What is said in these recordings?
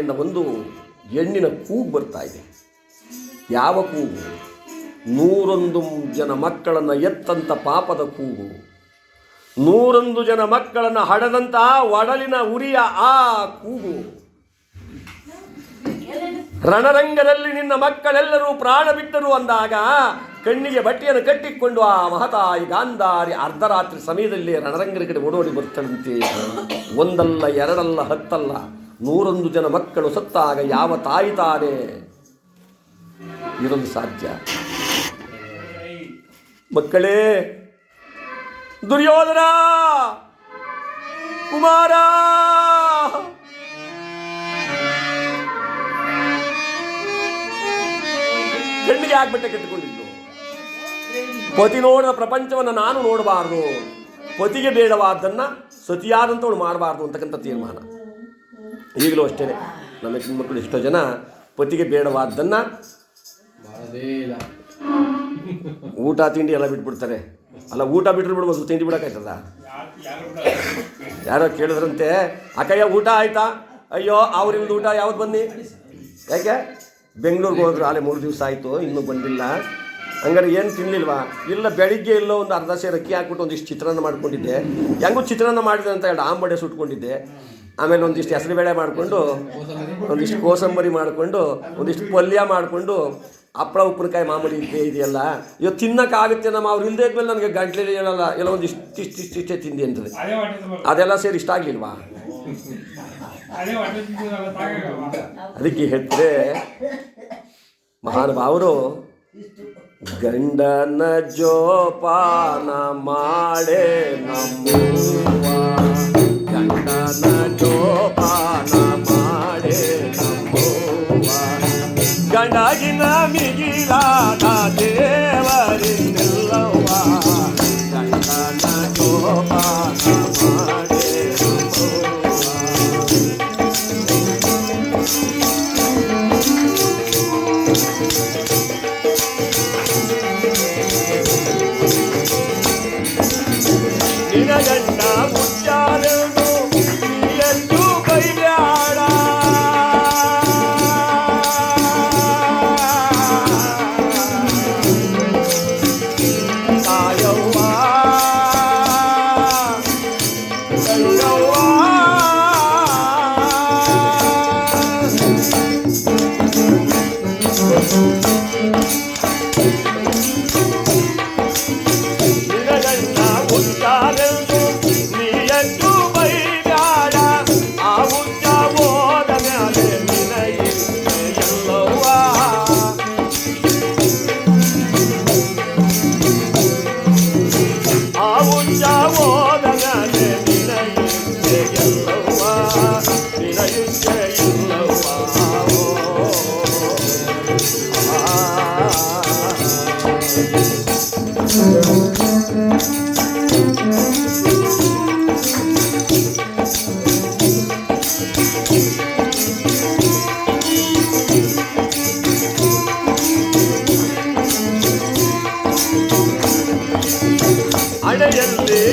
ಒಂದು ಹೆಣ್ಣಿನ ಕೂಗು ಬರ್ತಾ ಇದೆ. ಯಾವ ಕೂಗು? ನೂರೊಂದು ಜನ ಮಕ್ಕಳನ್ನು ಎತ್ತಂತ ಪಾಪದ ಕೂಗು. ನೂರೊಂದು ಜನ ಮಕ್ಕಳನ್ನು ಹಡದಂತ ಒಡಲಿನ ಉರಿಯ ಆ ಕೂಗು. ರಣರಂಗದಲ್ಲಿ ನಿನ್ನ ಮಕ್ಕಳೆಲ್ಲರೂ ಪ್ರಾಣ ಬಿಟ್ಟರು ಅಂದಾಗ ಕಣ್ಣಿಗೆ ಬಟ್ಟೆಯನ್ನು ಕಟ್ಟಿಕೊಂಡು ಆ ಮಹತಾಯಿ ಗಾಂಧಾರಿ ಅರ್ಧರಾತ್ರಿ ಸಮಯದಲ್ಲಿ ರಣರಂಗದ ಕಡೆ ಓಡೋಡಿ ಬರ್ತಾಳಂತೆ. ಒಂದಲ್ಲ, ಎರಡಲ್ಲ, ಹತ್ತಲ್ಲ. ನೂರೊಂದು ಜನ ಮಕ್ಕಳು ಸತ್ತಾಗ ಯಾವ ತಾಯಿ ತಾನೇ? ಇರಲು ಸಾಧ್ಯ. ಮಕ್ಕಳೇ, ದುರ್ಯೋಧನ! ಕುಮಾರ! ಹೆಣ್ಣಿಗೆ ಆಗ್ಬಿಟ್ಟೆ ಕಟ್ಟಿಕೊಂಡಿದ್ದು ಪತಿ ನೋಡಿದ ಪ್ರಪಂಚವನ್ನು ನಾನು ನೋಡಬಾರ್ದು. ಪತಿಗೆ ಬೇಡವಾದ್ದನ್ನು ಸತಿಯಾದಂಥವಳು ಮಾಡಬಾರ್ದು ಅಂತಕ್ಕಂಥ ತೀರ್ಮಾನ. ಈಗಲೂ ಅಷ್ಟೇ ನಮ್ಮ ಮಕ್ಕಳು ಎಷ್ಟೋ ಜನ ಪತಿಗೆ ಬೇಡವಾದ್ದನ್ನು ಊಟ ತಿಂಡಿ ಎಲ್ಲ ಬಿಟ್ಬಿಡ್ತಾರೆ. ಅಲ್ಲ ಊಟ ಬಿಟ್ಟರು ಬಿಡ್ಬೋದು ತಿಂಡಿ ಬಿಡೋಕ್ಕಾಯ್ತದ? ಯಾರೋ ಕೇಳಿದ್ರಂತೆ ಅಕ್ಕಯ್ಯ ಊಟ ಆಯ್ತಾ? ಅಯ್ಯೋ ಅವ್ರಿಂದ ಊಟ ಯಾವ್ದು ಬನ್ನಿ? ಯಾಕೆ? ಬೆಂಗಳೂರಿಗೆ ಹೋದ್ರು ಆಲೆ ಮೂರು ದಿವಸ ಆಯಿತು ಇನ್ನೂ ಬಂದಿಲ್ಲ. ಹಂಗಾರೆ ಏನು ತಿನ್ನಲಿಲ್ವಾ ಇಲ್ಲ ಬೆಳಿಗ್ಗೆ ಇಲ್ಲೋ ಒಂದು ಅರ್ಧ ಸೇರು ಅಕ್ಕಿ ಹಾಕ್ಬಿಟ್ಟು ಒಂದಿಷ್ಟು ಚಿತ್ರಾನ್ನ ಮಾಡ್ಕೊಂಡಿದ್ದೆ. ಹೆಂಗೂ ಚಿತ್ರಾನ್ನ ಮಾಡಿದೆ ಅಂತ ಎರಡು ಆಂಬಡೆ ಸುಟ್ಕೊಂಡಿದ್ದೆ. ಆಮೇಲೆ ಒಂದಿಷ್ಟು ಹೆಸರುಬೇಳೆ ಮಾಡಿಕೊಂಡು, ಒಂದಿಷ್ಟು ಕೋಸಂಬರಿ ಮಾಡಿಕೊಂಡು, ಒಂದಿಷ್ಟು ಪಲ್ಯ ಮಾಡಿಕೊಂಡು ಹಪ್ಪಳ ಉಪ್ಪಿನಕಾಯಿ ಮಾಮೂಲಿ ಇದೆ ಇದೆಯಲ್ಲ, ಇವತ್ತು ತಿನ್ನಕ್ಕಾಗುತ್ತೆ ನಮ್ಮ ಅವ್ರು ಇಲ್ಲದೆ ಇದ್ಮೇಲೆ ನನಗೆ ಗಂಟ್ಲೆ ಹೇಳಲ್ಲ ಎಲ್ಲ ಒಂದು ಇಷ್ಟು ಇಷ್ಟು ಇಷ್ಟು, ಇಷ್ಟೇ ತಿಂದಿ ಅಂತದೆ ಅದೆಲ್ಲ ಸೇರಿ ಇಷ್ಟ ಆಗಲಿಲ್ವಾ? ಅದಕ್ಕೆ ಹೇಳ್ತಾರೆ ಮಹಾನುಭಾವರು ಗಂಡನ ಜೋಪಾನ ಮಾಡೇ ನಮ್ಮವ್ವ ಗಂಡನ ಜೋಪಾನ ಮಾಡೇ ನಮ್ಮವ್ವ ಗಂಡಗಿನ ಮಿಗಿಲಾದ ದೇವರಿಲ್ಲವ್ವ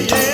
Hey.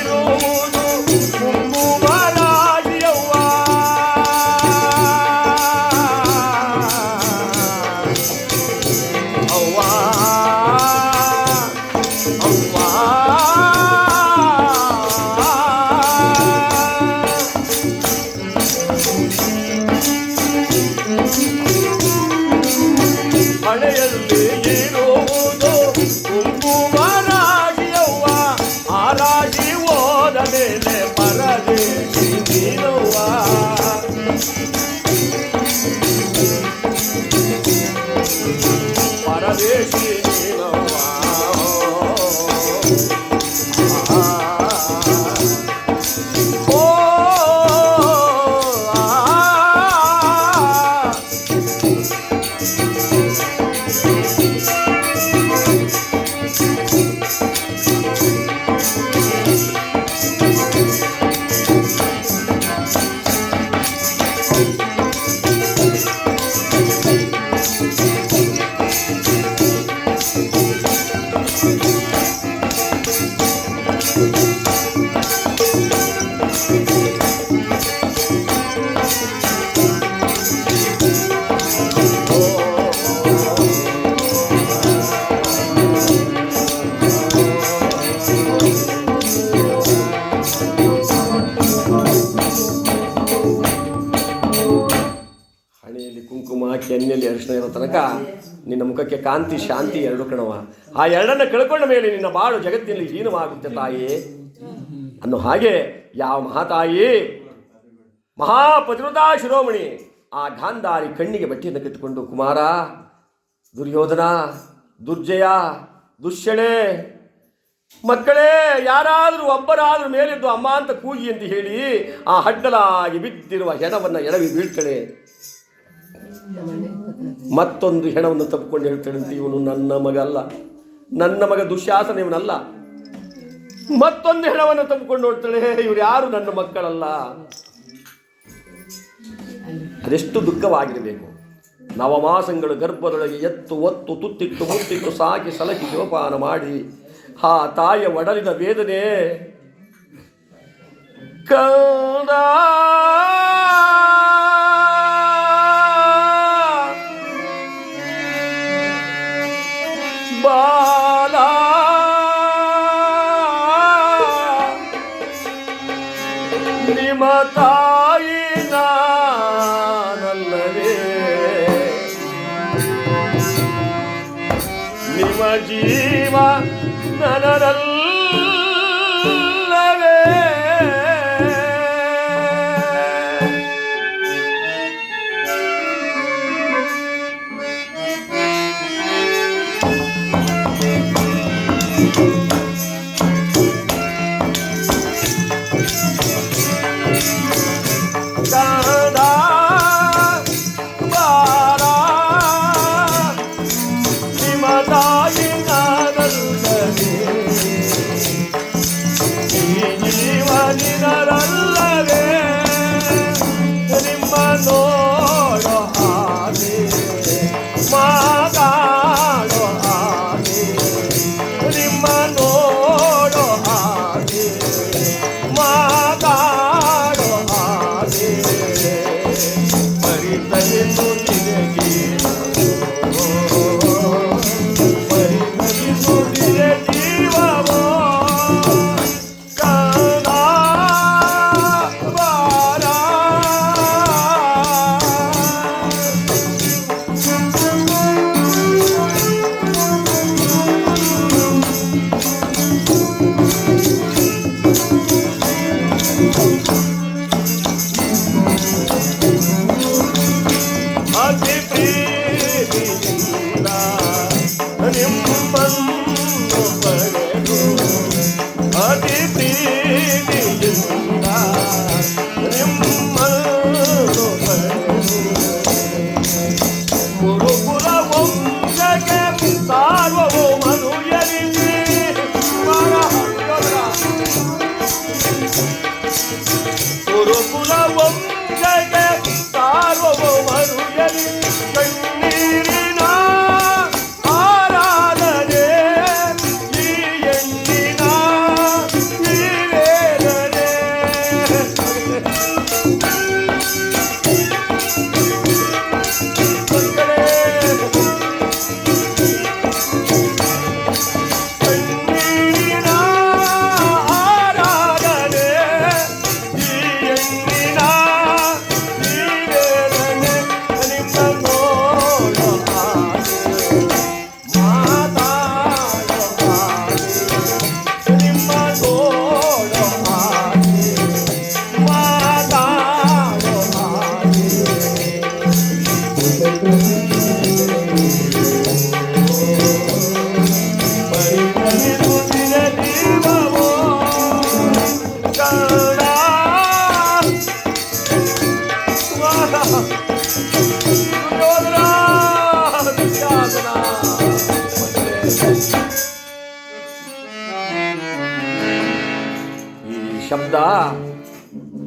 ಅರಿಶಿನ ಇರೋ ತನಕ ನಿನ್ನ ಮುಖಕ್ಕೆ ಕಾಂತಿ, ಶಾಂತಿ ಎರಡು ಕಣವ ಆ ಎರಡನ್ನು ಕಳ್ಕೊಂಡ ಮೇಲೆ ನಿನ್ನ ಬಾಳು ಜಗತ್ತಿನಲ್ಲಿ ಹೀನವಾಗುತ್ತೆ ತಾಯಿ. ಅನ್ನೋ ಹಾಗೆ ಯಾವ ಮಹಾತಾಯಿ. ಮಹಾಪತಿರುತಾ ಶಿರೋಮಣಿ, ಆ ಗಾಂಧಾರಿ ಕಣ್ಣಿಗೆ ಬಟ್ಟೆಯನ್ನು ಕಿತ್ತುಕೊಂಡು ಕುಮಾರ, ದುರ್ಯೋಧನ, ದುರ್ಜಯ, ದುಶ್ಯಳೆ, ಮಕ್ಕಳೇ, ಯಾರಾದರೂ ಒಬ್ಬರಾದರೂ ಮೇಲಿದ್ದು ಅಮ್ಮ ಅಂತ ಕೂಗಿ ಅಂತ ಹೇಳಿ ಆ ಹಡ್ಡಲಾಗಿ ಬಿದ್ದಿರುವ ಹೆಣವನ್ನು ಎಡವಿ ಬೀಳ್ತಾಳೆ. ಮತ್ತೊಂದು ಹೆಣವನ್ನು ತಪ್ಪಿಕೊಂಡು ಹೇಳ್ತಾಳಂತೆ ಇವನು ನನ್ನ ಮಗ ಅಲ್ಲ. ನನ್ನ ಮಗ ದುಶ್ಯಾಸನ ಇವನಲ್ಲ. ಮತ್ತೊಂದು ಹೆಣವನ್ನು ತಪ್ಪಿಕೊಂಡು ನೋಡ್ತಾಳೆ ಇವ್ರು ಯಾರು ನನ್ನ ಮಕ್ಕಳಲ್ಲ. ಅದೆಷ್ಟು ದುಃಖವಾಗಿರಬೇಕು. ನವಮಾಸಗಳು ಗರ್ಭದೊಳಗೆ ಎತ್ತು, ಒತ್ತು, ತುತ್ತಿಟ್ಟು, ಮುತ್ತಿಟ್ಟು ಸಾಕಿ ಸಲಕಿ ಜೋಪಾನ ಮಾಡಿ, ಆ ತಾಯಿಯ ಒಡಲಿನ ವೇದನೆ ಕಂದ ನಿಮ್ಮ ಜೀವ ನನರಲ್ಲವೇ ಅತಿ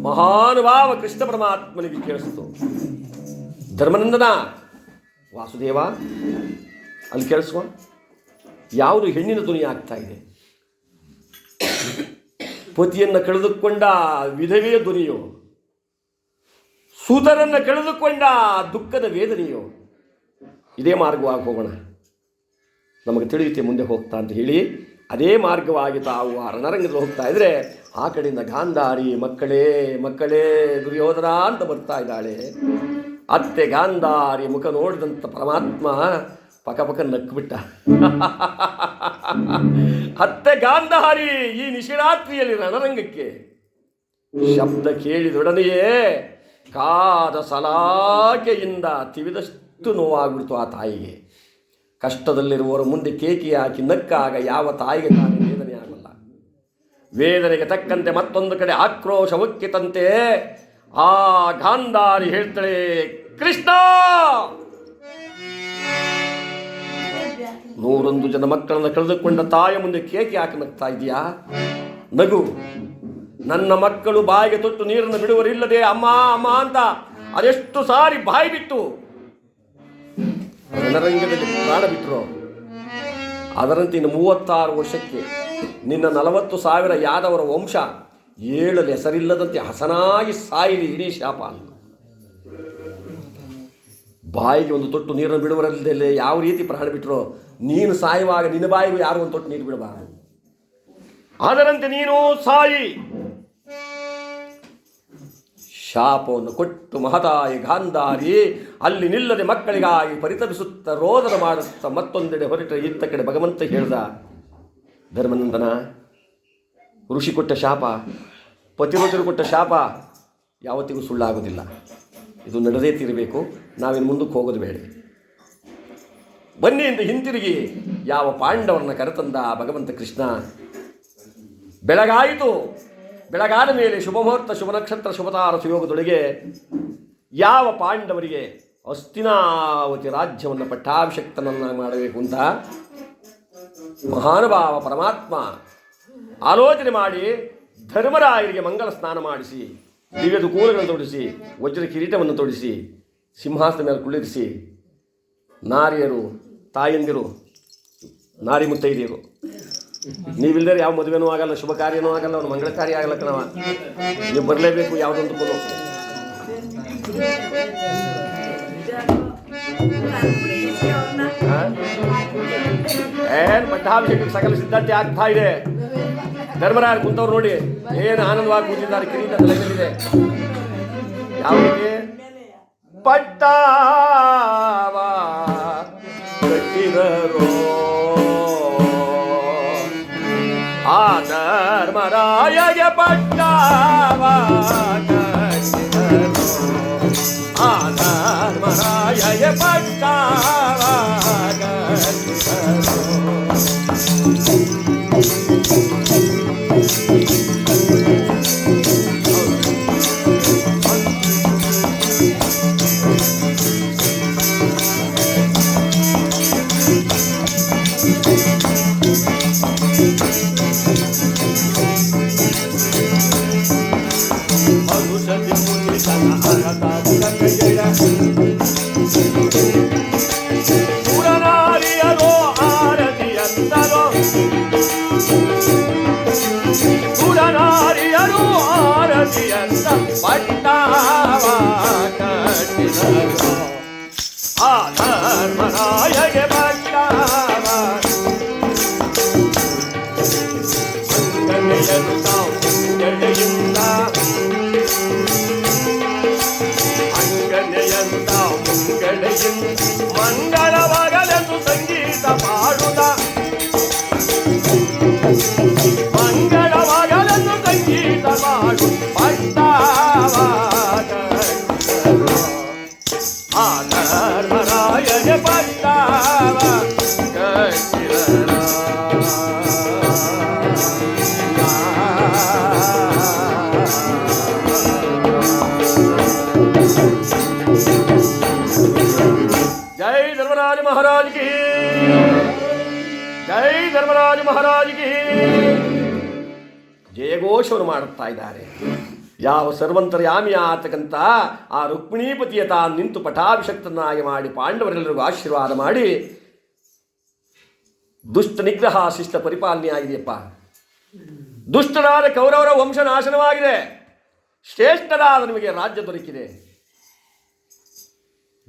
ಮಹಾನುಭಾವ ಕೃಷ್ಣ ಪರಮಾತ್ಮನಿಗೆ ಕೇಳಿಸ್ತು. ಧರ್ಮನಂದನ, ವಾಸುದೇವ, ಅಲ್ಲಿ ಕೇಳಿಸುವ ಯಾವುದು ಹೆಣ್ಣಿನ ಧ್ವನಿ ಆಗ್ತಾ ಇದೆ? ಪತಿಯನ್ನು ಕಳೆದುಕೊಂಡ ವಿಧವೆಯ ಧ್ವನಿಯೋ? ಸೂತರನ್ನು ಕಳೆದುಕೊಂಡ ದುಃಖದ ವೇದನೆಯೋ? ಇದೇ ಮಾರ್ಗವಾಗಿ ಹೋಗೋಣ. ನಮಗೆ ತಿಳಿಯುತ್ತೆ ಮುಂದೆ ಹೋಗ್ತಾ ಅಂತ ಹೇಳಿ. ಅದೇ ಮಾರ್ಗವಾಗಿ ತಾವು ಆ ರಣರಂಗದಲ್ಲಿ ಹೋಗ್ತಾ ಇದ್ರೆ ಆ ಕಡೆಯಿಂದ ಗಾಂಧಾರಿ, ಮಕ್ಕಳೇ ಮಕ್ಕಳೇ, ದುರ್ಯೋಧನ ಅಂತ ಬರ್ತಾ ಇದ್ದಾಳೆ. ಅತ್ತೆ ಗಾಂಧಾರಿ ಮುಖ ನೋಡಿದಂಥ ಪರಮಾತ್ಮ ಪಕ ಪಕ ನಕ್ಬಿಟ್ಟ. ಅತ್ತೆ ಗಾಂಧಾರಿ ಈ ನಿಶಿರಾತ್ರಿಯಲ್ಲಿ ರಣರಂಗಕ್ಕೆ. ಶಬ್ದ ಕೇಳಿದೊಡನೆಯೇ ಕಾದ ಸಲಾಕೆಯಿಂದ ತಿವಿದಷ್ಟು ನೋವಾಗ್ಬಿಡ್ತು ಆ ತಾಯಿಗೆ. ಕಷ್ಟದಲ್ಲಿರುವವರ ಮುಂದೆ ಕೇಕಿ ಹಾಕಿ ನಕ್ಕಾಗ ಯಾವ ತಾಯಿಗೆ ತಾನೇ ವೇದನೆ ಆಗಲ್ಲ. ವೇದನೆಗೆ ತಕ್ಕಂತೆ ಮತ್ತೊಂದು ಕಡೆ ಆಕ್ರೋಶ ಉಕ್ಕಿತಂತೆ. ಆ ಗಾಂಧಾರಿ ಹೇಳ್ತಾಳೆ, ಕೃಷ್ಣ! ನೂರೊಂದು ಜನ ಮಕ್ಕಳನ್ನು ಕಳೆದುಕೊಂಡ ತಾಯಿ ಮುಂದೆ ಕೇಕೆ ಹಾಕಿ ನಗ್ತಾ ಇದೆಯಾ? ನಗು, ನನ್ನ ಮಕ್ಕಳು ಬಾಯಿಗೆ ತೊಟ್ಟು ನೀರನ್ನು ಬಿಡುವರಿಲ್ಲದೆ ಅಮ್ಮ ಅಮ್ಮ ಅಂತ ಅದೆಷ್ಟು ಸಾರಿ ಬಾಯಿ ಬಿಟ್ಟು ರಣರಂಗದಲ್ಲಿ ಪ್ರಾಣ ಬಿಟ್ಟರು ಅದರಂತೆ ಇನ್ನು ಮೂವತ್ತಾರು ವರ್ಷಕ್ಕೆ ನಿನ್ನ ನಲವತ್ತು ಸಾವಿರ ಯಾದವರ ವಂಶ ಏಳಲು ಹೆಸರಿಲ್ಲದಂತೆ ಹಸನಾಗಿ ಸಾಯಿಲಿ ಇಡೀ ಶಾಪ ಅಂತ ಬಾಯಿಗೆ ಒಂದು ತೊಟ್ಟು ನೀರನ್ನು ಬಿಡುವರಲ್ಲದೆ ಯಾವ ರೀತಿ ಪ್ರಾಣ ಬಿಟ್ಟರು ನೀನು ಸಾಯುವಾಗ ನಿನ್ನ ಬಾಯಿಗೂ ಯಾರು ಒಂದು ತೊಟ್ಟು ನೀರು ಬಿಡಬಾರದು. ಅದರಂತೆ ನೀನು ಸಾಯಿ. ಶಾಪವನ್ನು ಕೊಟ್ಟು ಮಹತಾಯಿ ಗಾಂಧಾರಿ ಅಲ್ಲಿ ನಿಲ್ಲದೆ ಮಕ್ಕಳಿಗಾಗಿ ಪರಿತಪಿಸುತ್ತ ರೋದನ ಮಾಡುತ್ತಾ ಮತ್ತೊಂದೆಡೆ ಹೊರಟ ಇತ್ತ ಕಡೆ ಭಗವಂತ ಹೇಳ್ದ, ಧರ್ಮನಂದನ, ಋಷಿ ಕೊಟ್ಟ ಶಾಪ ಪತಿರೋಚರು ಕೊಟ್ಟ ಶಾಪ ಯಾವತ್ತಿಗೂ ಸುಳ್ಳಾಗೋದಿಲ್ಲ ಇದು ನಡೆದೇ ತೀರಬೇಕು. ನಾವಿನ್ನು ಮುಂದಕ್ಕೆ ಹೋಗೋದು ಬೇಡ. ಬನ್ನಿ ಹಿಂತಿರುಗಿ ಯಾವ ಪಾಂಡವರನ್ನ ಕರೆತಂದ ಭಗವಂತ ಕೃಷ್ಣ, ಬೆಳಗಾಯಿತು ಬೆಳಗಾದ ಮೇಲೆ ಶುಭ ಮುಹೂರ್ತ, ಶುಭ ನಕ್ಷತ್ರ ಶುಭತಾರ ಸುಯೋಗದೊಳಗೆ ಯಾವ ಪಾಂಡವರಿಗೆ ಅಸ್ತಿನಾವತಿ ರಾಜ್ಯವನ್ನು ಪಟ್ಟಾಭಿಷಕ್ತನನ್ನು ಮಾಡಬೇಕು ಅಂತ ಮಹಾನುಭಾವ ಪರಮಾತ್ಮ ಆಲೋಚನೆ ಮಾಡಿ ಧರ್ಮರಾಯರಿಗೆ ಮಂಗಲ ಸ್ನಾನ ಮಾಡಿಸಿ ದಿವ್ಯದ ಕೂಲಗಳನ್ನು ತೊಡಿಸಿ, ವಜ್ರ ಕಿರೀಟವನ್ನು ತೊಡಿಸಿ, ಸಿಂಹಾಸನ ಮೇಲೆ ಕುಳ್ಳಿರಿಸಿ, ನಾರಿಯರು, ತಾಯಂದಿರು, ನಾರಿ ಮುತ್ತೈದಿಯರು. ನೀವಿಲ್ಲದೆ ಯಾವ ಮದುವೆನೂ ಆಗಲ್ಲ, ಶುಭ ಕಾರ್ಯನೂ ಆಗಲ್ಲ ಅವ್ನು ಮಂಗಳ ಕಾರ್ಯ ಆಗಲ್ಲ ಕಣವ ನೀವು ಬರಲೇಬೇಕು ಯಾವುದೊಂದು ಕೊಡು. ಏನ್ ಪಟ್ಟಾಭಿಷೇಕ ಸಕಲ ಸಿದ್ಧತೆ ಆಗ್ತಾ ಇದೆ? ಧರ್ಮರಾಯ ಕುಂತವ್ರು ನೋಡಿ, ಏನು ಆನಂದವಾಗಿ ಕೂತಿದ್ದಾರೆ, ಕಿರೀಟ ತಲೆಯಲ್ಲಿದೆ ಯಾವ ರೀತಿ ಕಟ್ಟಿದರು ಆ ಧರ್ಮರಾಯಗೆ ಪಟ್ಟಾವ ಕಟ್ಟಿದರು Jerusalem. ಧರ್ಮರಾಜ ಮಹಾರಾಜಿಗೆ. ಜಯಘೋಷವನ್ನು ಮಾಡುತ್ತಾ ಇದ್ದಾರೆ. ಯಾವ ಸರ್ವಂತರ್ಯಾಮಿ ಆತಕ್ಕಂಥ ಆ ರುಕ್ಮಿಣೀಪತಿಯ ತಾನು ನಿಂತು ಪಟಾಭಿಷಕ್ತನಾಗಿ ಮಾಡಿ ಪಾಂಡವರೆಲ್ಲರಿಗೂ ಆಶೀರ್ವಾದ ಮಾಡಿ ದುಷ್ಟ ನಿಗ್ರಹ ಶಿಷ್ಟ ಪರಿಪಾಲನೆಯಾಗಿದೆಯಪ್ಪ. ದುಷ್ಟರಾದ ಕೌರವರ ವಂಶ ನಾಶನವಾಗಿದೆ. ಶ್ರೇಷ್ಠರಾದ ನಿಮಗೆ ರಾಜ್ಯ ದೊರಕಿದೆ.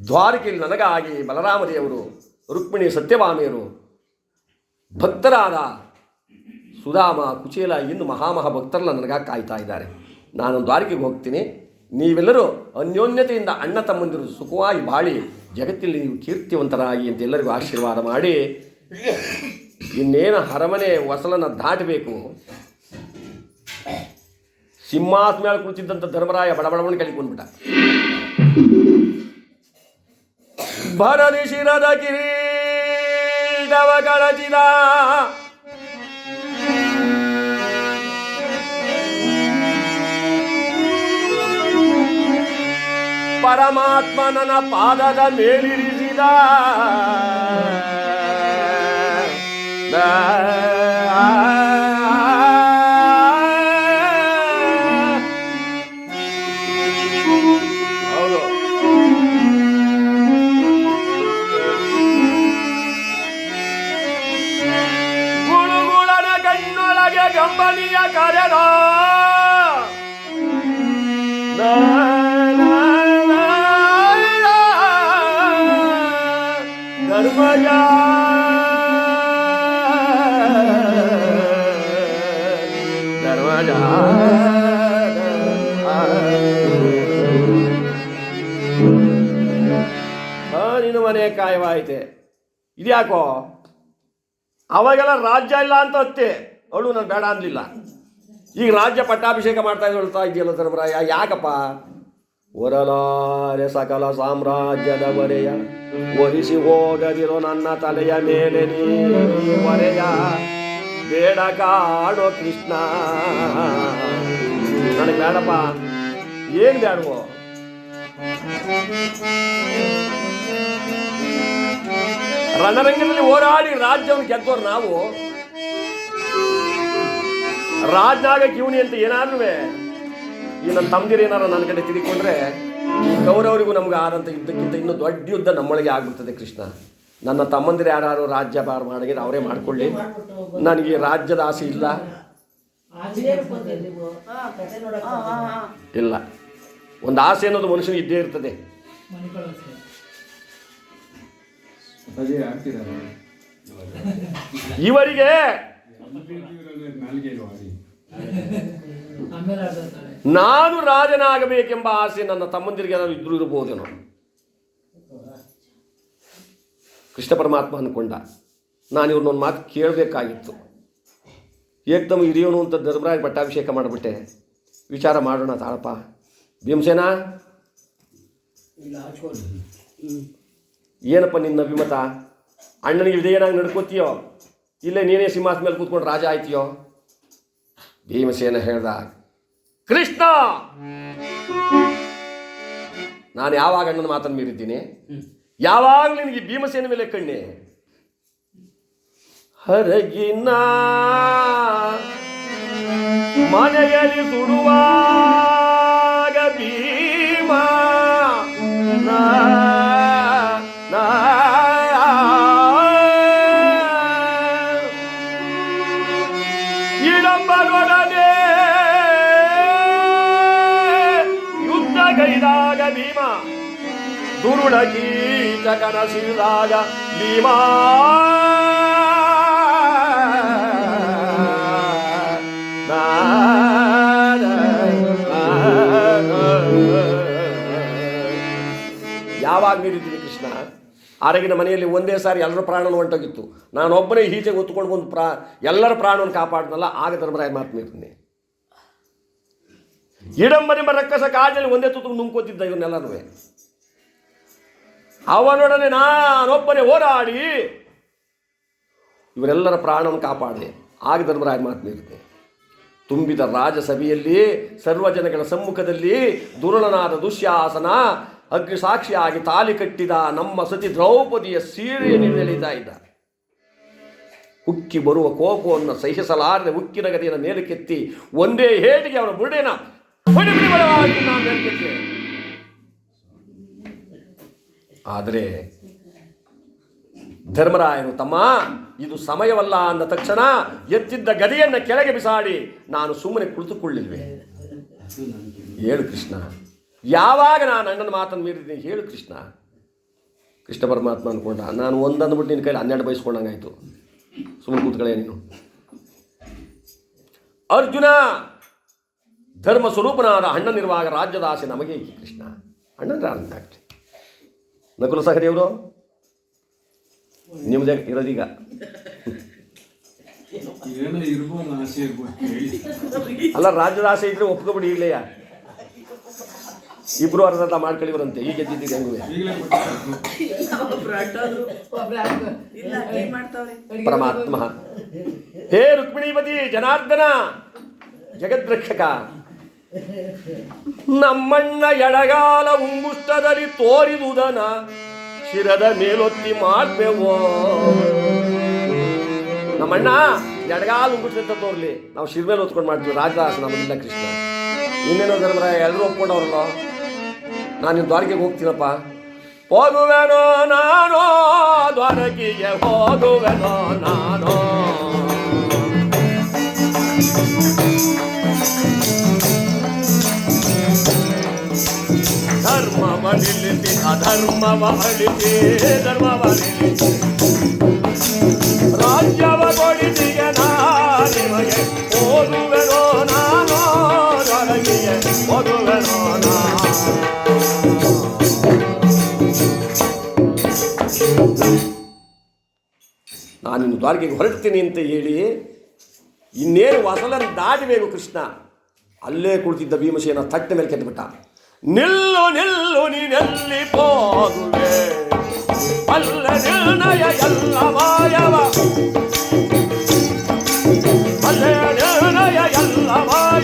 ದ್ವಾರಕೆಯಲ್ಲಿ ನನಗಾಗಿ ಬಲರಾಮದೇವರು, ರುಕ್ಮಿಣಿ ಸತ್ಯಭಾಮಿಯರು ಭಕ್ತರಾದ ಸುಧಾಮ, ಕುಚೇಲ, ಇನ್ನು ಮಹಾಮಹಾ ಭಕ್ತರೆಲ್ಲ ನನಗೆ ಕಾಯ್ತಾ ಇದ್ದಾರೆ. ನಾನು ದ್ವಾರಿಕೆಗೆ ಹೋಗ್ತೀನಿ. ನೀವೆಲ್ಲರೂ ಅನ್ಯೋನ್ಯತೆಯಿಂದ ಅಣ್ಣ ತಮ್ಮಂದಿರು ಸುಖವಾಗಿ ಬಾಳಿ, ಜಗತ್ತಿನಲ್ಲಿ ನೀವು ಕೀರ್ತಿವಂತರಾಗಿ ಅಂತ ಎಲ್ಲರಿಗೂ ಆಶೀರ್ವಾದ ಮಾಡಿ, ಇನ್ನೇನು ಅರಮನೆ ಹೊಸಲನ್ನು ದಾಟಬೇಕು. ಸಿಂಹಾಸ ಮೇಲೆ ಕುಳಿತಿದ್ದಂಥ ಧರ್ಮರಾಯ ಬಡಬಡವನ್ನು ಕಲಿಕೊಂಡ್ಬಿಟ್ಟ ಭರದಿ ಶಿರದ ಕಿರೀಟವ ಕಳಚಿದ ಪರಮಾತ್ಮನನ ಪಾದದ ಮೇಲಿರಿಸಿದ. ಹೌದು ಕರೆದ ಧರ್ಮಜ. ಧರ್ಮಜ. ನಿನ್ನ ಮನೆ ಕಾಯವಾಯಿತೆ. ಇದ್ಯಾಕೋ? ಅವಾಗೆಲ್ಲ ರಾಜ್ಯ ಇಲ್ಲ ಅಂತ ಅತ್ತೆ ಅವಳು ನಾನು ಬೇಡ ಅನ್ಲಿಲ್ಲ. ಈಗ ರಾಜ್ಯ ಪಟ್ಟಾಭಿಷೇಕ ಮಾಡ್ತಾ ಹೇಳ್ತಾ ಇದೆಯಲ್ಲ ಧರ್ಮರಾಯ ಯಾಕಪ್ಪ? ಒರಲಾರೆ ಸಕಲ ಸಾಮ್ರಾಜ್ಯದ ಒರೆಯ. ಒರಿಸಿ ಹೋಗದಿರೋ ನನ್ನ ತಲೆಯ ಮೇಲೆ ನೀ ಒರೆಯ. ಬೇಡ ಕಾಡೋ ಕೃಷ್ಣ. ನನಗೆ ಬೇಡಪ್ಪ. ಏನು ಬೇಡವೋ ರಣರಂಗದಲ್ಲಿ ಹೋರಾಡಿ ರಾಜ್ಯವನ್ನು ಗೆದ್ದೋರು ನಾವು. ರಾಜ್ನಾಗ ಕಿವಣಿ ಅಂತ ಏನಾದ್ರೂ ಈ ನನ್ನ ತಮ್ಮದಿರು ಏನಾರು ನನ್ನ ಕಡೆ ತಿರುಗಿಕೊಂಡ್ರೆ ಈ ಕೌರವರಿಗೂ ನಮ್ಗೆ ಆದಂಥ ಯುದ್ಧಕ್ಕಿಂತ ಇನ್ನೂ ದೊಡ್ಡ ಯುದ್ಧ ನಮ್ಮೊಳಗೆ ಆಗ್ಬಿಡ್ತದೆ ಕೃಷ್ಣ. ನನ್ನ ತಮ್ಮಂದಿರು ಯಾರು ರಾಜ್ಯ ಬಾರ್ ಮಾಡಿದ್ರೆ ಅವರೇ ಮಾಡಿಕೊಳ್ಳಿ. ನನಗೆ ರಾಜ್ಯದ ಆಸೆ ಇಲ್ಲ. ಇಲ್ಲ. ಒಂದು ಆಸೆ ಅನ್ನೋದು ಮನುಷ್ಯನಿಗೆ ಇದ್ದೇ ಇರ್ತದೆ. ಇವರಿಗೆ ನಾನು ರಾಜನಾಗಬೇಕೆಂಬ ಆಸೆ ನನ್ನ ತಮ್ಮಂದಿರಿಗೆ ಏನಾದರೂ ಇದ್ರೂ ಇರಬಹುದೇನೋ ಕೃಷ್ಣ ಪರಮಾತ್ಮ ಅಂದ್ಕೊಂಡ, ನಾನು ಇವ್ರನ್ನೊಂದು ಮಾತು ಕೇಳಬೇಕಾಗಿತ್ತು. ಏಕ್ದಮ್ ಹಿರಿಯೋನು ಅಂತ ಧರ್ಮರಾಜ ಪಟ್ಟಾಭಿಷೇಕ ಮಾಡಿಬಿಟ್ಟೆ. ವಿಚಾರ ಮಾಡೋಣ ತಾಳಪ್ಪ. ಭೀಮಸೇನ? ಏನಪ್ಪ ನಿನ್ನ ಅಭಿಮತ? ಅಣ್ಣನಿಗೆ ವಿಧೇಯನಾಗಿ ನಡ್ಕೋತೀಯೋ? ಇಲ್ಲೇ ನೀನೇ ಸಿಂಹಾಸ ಮೇಲೆ ಕೂತ್ಕೊಂಡು ರಾಜ ಆಯ್ತೀಯೋ? ಭೀಮಸೇನ ಹೇಳ್ದ ಕೃಷ್ಣ! ನಾನು ಯಾವಾಗ ಅಣ್ಣನ ಮಾತನ್ನು ಮೀರಿದ್ದೀನಿ? ಯಾವಾಗ ನಿನಗೆ ಭೀಮಸೇನ ಮೇಲೆ ಕಣ್ಣೆ? ಹರಗಿನ ಮನೆಯಲ್ಲಿ ಸುಡುವಾಗ ಭೀಮ ದುರುಳ ಕೀಟ ಕನಸಿದಾಗ ಭೀಮ. ಯಾವಾಗ ನೀಡಿದ್ದೀನಿ ಕೃಷ್ಣ? ಆರಗಿನ ಮನೆಯಲ್ಲಿ ಒಂದೇ ಸಾರಿ ಎಲ್ಲರ ಪ್ರಾಣವನ್ನು ಹೊಂಟೋಗಿತ್ತು. ನಾನೊಬ್ಬನೇ ಈಚೆಗೆ ಹೊತ್ಕೊಂಡು ಬಂದು ಪ್ರಾ ಎಲ್ಲರ ಪ್ರಾಣವನ್ನು ಕಾಪಾಡ್ನಲ್ಲ ಆಗ ಧರ್ಮರಾಯ ಮಾತು ನೀಡ್ತೀನಿ ಇಡಂಬರಿಂಬ ರಕ್ಕಸ ಕಾಜಲ್ಲಿ ಒಂದೇ ತುತ್ತು ನುಂಗ್ಕೋತಿದ್ದ ಇವನ್ನೆಲ್ಲನೂ ಅವನೊಡನೆ ನಾನೊಬ್ಬನೇ ಹೋರಾಡಿ ಇವರೆಲ್ಲರ ಪ್ರಾಣವನ್ನು ಕಾಪಾಡಿದೆ. ಆಗ ಧರ್ಮರಾಯ ಮಾತು ತುಂಬಿದ ರಾಜಸಭೆಯಲ್ಲಿ ಸರ್ವಜನಗಳ ಸಮ್ಮುಖದಲ್ಲಿ ದುರುಳನಾದ ದುಶ್ಯಾಸನ ಅಗ್ನಿ ಸಾಕ್ಷಿಯಾಗಿ ತಾಲಿ ಕಟ್ಟಿದ ನಮ್ಮ ಸತಿ ದ್ರೌಪದಿಯ ಸೀರೆಯನ್ನು ಎಳೆಯುತ್ತಾ ಇದ್ದ ಉಕ್ಕಿ ಬರುವ ಕೋಪವನ್ನು ಸಹಿಸಲಾರದೆ ಉಕ್ಕಿನ ಗದಿಯನ್ನು ಮೇಲಕ್ಕೆತ್ತಿ ಒಂದೇ ಹೇಟಿಗೆ ಅವನ ಬುರುಡೆನ ಮೇಲಕ್ಕೆ ಆದರೆ ಧರ್ಮರಾಯನು ತಮ್ಮ, ಇದು ಸಮಯವಲ್ಲ ಅಂದ ತಕ್ಷಣ ಎತ್ತಿದ್ದ ಗದೆಯನ್ನು ಕೆಳಗೆ ಬಿಸಾಡಿ ನಾನು ಸುಮ್ಮನೆ ಕುಳಿತುಕೊಳ್ಳಿಲ್ವೆ? ಹೇಳು ಕೃಷ್ಣ. ಯಾವಾಗ ನಾನು ಅಣ್ಣನ ಮಾತನ್ನು ಮೀರಿದ್ದೀನಿ ಹೇಳು ಕೃಷ್ಣ. ಕೃಷ್ಣ ಪರಮಾತ್ಮ ಅಂದ್ಕೊಂಡ, ನಾನು ಒಂದಂದ್ಬಿಟ್ಟು ನಿನ್ನ ಕೈಲಿ ಹನ್ನೆರಡು ಬಯಸ್ಕೊಂಡಂಗಾಯ್ತು. ಸುಮ್ಮನೆ ಕೂತ್ಕೊಳ್ಳೆ ನೀನು. ಅರ್ಜುನ ಧರ್ಮ ಸ್ವರೂಪನಾದ ಅಣ್ಣನಿರುವಾಗ ರಾಜ್ಯದಾಸೆ ನಮಗೆ ಕೃಷ್ಣ? ಅಣ್ಣನ ಆಗ್ಲಿ. ನಕುಲ ಸಹರಿ ಅವರು ನಿಮ್ದು ಇರೋದೀಗ ಅಲ್ಲ ರಾಜ್ಯದ ಆಸೆ ಇದ್ರೆ ಒಪ್ಕೊಬಿಡಿ ಈಗಲೇ. ಇಬ್ರು ಅರ್ಧ ಮಾಡ್ಕೊಳ್ಳಿವರಂತೆ. ಈಗ ಗೆದ್ದಿದ್ದೀರಿ ಹೆಂಗುವೆ ಪರಮಾತ್ಮ. ಹೇ ರುಕ್ಮಿಣೀಪತಿ ಜನಾರ್ದನ ಜಗದ್ರಕ್ಷಕ. ನಮ್ಮಣ್ಣ ಎಡಗಾಲ ಉಂಗುಷ್ಟದಲ್ಲಿ ತೋರಿದುದನ, ಶಿರದ ಮೇಲೊತ್ತಿ ಮಾಡ್ಬೇವೋ ನಮ್ಮಣ್ಣ ಎಡಗಾಲ ಉಂಗುಷ್ಟ ತೋರ್ಲಿ? ನಾವು ಶಿರ ಮೇಲೆ ಹೊತ್ಕೊಂಡು ಮಾಡ್ತೀವಿ, ರಾಜದಾಸ ನಮ್ಮಿಲ್ಲ ಕೃಷ್ಣ. ಇನ್ನೇನೋ ಅಂದ್ರೆ ಎಲ್ಲರೂ ಒಪ್ಕೊಂಡವ್ರಲ್ಲ. ನಾನು ನಿಮ್ಮ ದ್ವಾರಕೆಗೆ ಹೋಗ್ತೀನಪ್ಪ. ಹೋಗುವೆನೋ ನಾನೋ, ದ್ವಾರಕಿಗೆ ಹೋಗುವೆನೋ ನಾನು. ನಿಲ್ಲಿಸಿ ಅಧರ್ಮವ ಅಳಿಸಿ, ಧರ್ಮವ ನಿಲ್ಲಿಸಿ. ರಾಜ್ಯವ ಕೊಡಿಸಿಗೆ ನಿಮಗೆ ಓದುವೆನೋ ನಾನು ದ್ವಾರಕಿಗೆ ಓದುವೆನೋ ನಾನು. ನಾನು ಇನ್ನು ದ್ವಾರಕೆಗೆ ಹೊರಡ್ತೀನಿ ಅಂತ ಹೇಳಿ, ಇನ್ನೇನು ವಸಲನ್ನು ದಾಟಬೇಕು ಕೃಷ್ಣ. ಅಲ್ಲೇ ಕುಳಿತಿದ್ದ ಭೀಮಸೇನ ತಟ್ಟ ಮೇಲೆ ಕೆತ್ತಬಿಟ್ಟ నిల్లు నిల్లు నెల్లిపోదులే అల్ల నిర్ణయ ఎల్ల మాయవ. అల్ల నిర్ణయ ఎల్ల మాయ.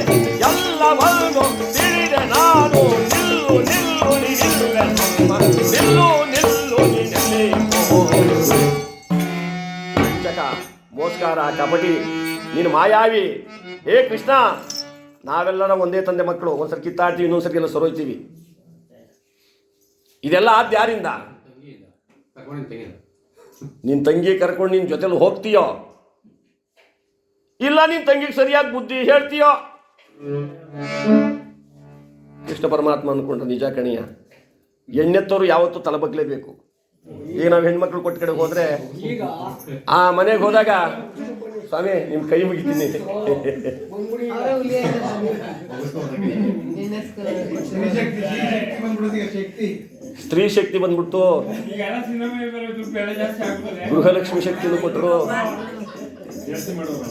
ఎల్ల వల్గో తిరిద నాను నిల్లు నిల్లు నిల్లమ్మ నిల్లు నిల్లు నిల్లిపో మోస్కారా కబడ్డీ. నేను మాయావి. ఏ కృష్ణ. ನಾವೆಲ್ಲರ ಒಂದೇ ತಂದೆ ಮಕ್ಕಳು. ಒಂದ್ಸರಿ ಕಿತ್ತಾಡ್ತೀವಿ ಇನ್ನೊಂದ್ಸರಿ ಎಲ್ಲ ಸರೋಯ್ತೀವಿ ಇದೆಲ್ಲ ಆದ್ ಯಾರಿಂದ? ನಿನ್ನ ತಂಗಿ ಕರ್ಕೊಂಡು ನಿನ್ನ ಜೊತೆಲಿ ಹೋಗ್ತೀಯೋ? ಇಲ್ಲ ನಿನ್ನ ತಂಗಿಗೆ ಸರಿಯಾಗಿ ಬುದ್ಧಿ ಹೇಳ್ತೀಯೋ? ಕೃಷ್ಣ ಪರಮಾತ್ಮ ಅನ್ಕೊಂಡ್ರೆ ನಿಜ ಕಣಿಯ. ಹೆಣ್ಣೆತ್ತವರು ಯಾವತ್ತೂ ತಲೆಬಗ್ಲೇಬೇಕು ಈಗ ನಾವು ಹೆಣ್ಮಕ್ಳು ಕೊಟ್ಟ ಕಡೆ ಹೋದ್ರೆ, ಆ ಮನೆಗೆ ಹೋದಾಗ ಸ್ವಾಮಿ ನಿಮ್ಮ ಕೈ ಮುಗಿತೀನಿ. ಸ್ತ್ರೀ ಶಕ್ತಿ ಬಂದ್ಬಿಡ್ತು. ಗೃಹಲಕ್ಷ್ಮಿ ಶಕ್ತಿನೂ ಕೊಟ್ಟರು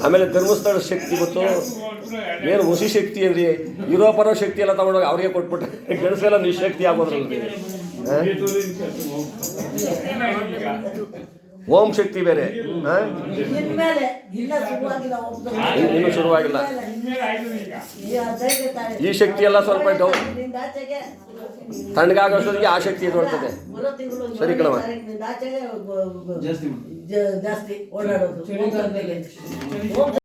ಆಮೇಲೆ ಧರ್ಮಸ್ಥಳ ಶಕ್ತಿ ಗೊತ್ತು. ಏನು ಹುಸಿ ಶಕ್ತಿ ಅಂದ್ರಿ? ಪರೋ ಶಕ್ತಿ ಎಲ್ಲ ತಗೊಂಡೋಗಿ ಅವ್ರಿಗೆ ಕೊಟ್ಬಿಟ್ರೆ ಗಣಸೆಲ್ಲ ನಿಶಕ್ತಿ ಆಗೋದ್ರಲ್ರಿ ಹಾ? ಓಂ ಶಕ್ತಿ ಬೇರೆ. ಇನ್ನ ಶುರುವಾಗಿಲ್ಲ. ಈ ಶಕ್ತಿ ಎಲ್ಲ ಸ್ವಲ್ಪ ಇದ್ದವು ನಿಂದ ಆಚೆಗೆ ತಣ್ಣಗಾಗೋಷ್ಟೊತ್ತಿಗೆ ಆ ಶಕ್ತಿ ನೋಡ್ತದೆ ಸರಿ ಕಣವ ಜಾಸ್ತಿ ಜಾಸ್ತಿ ಓಡಾಡೋದು.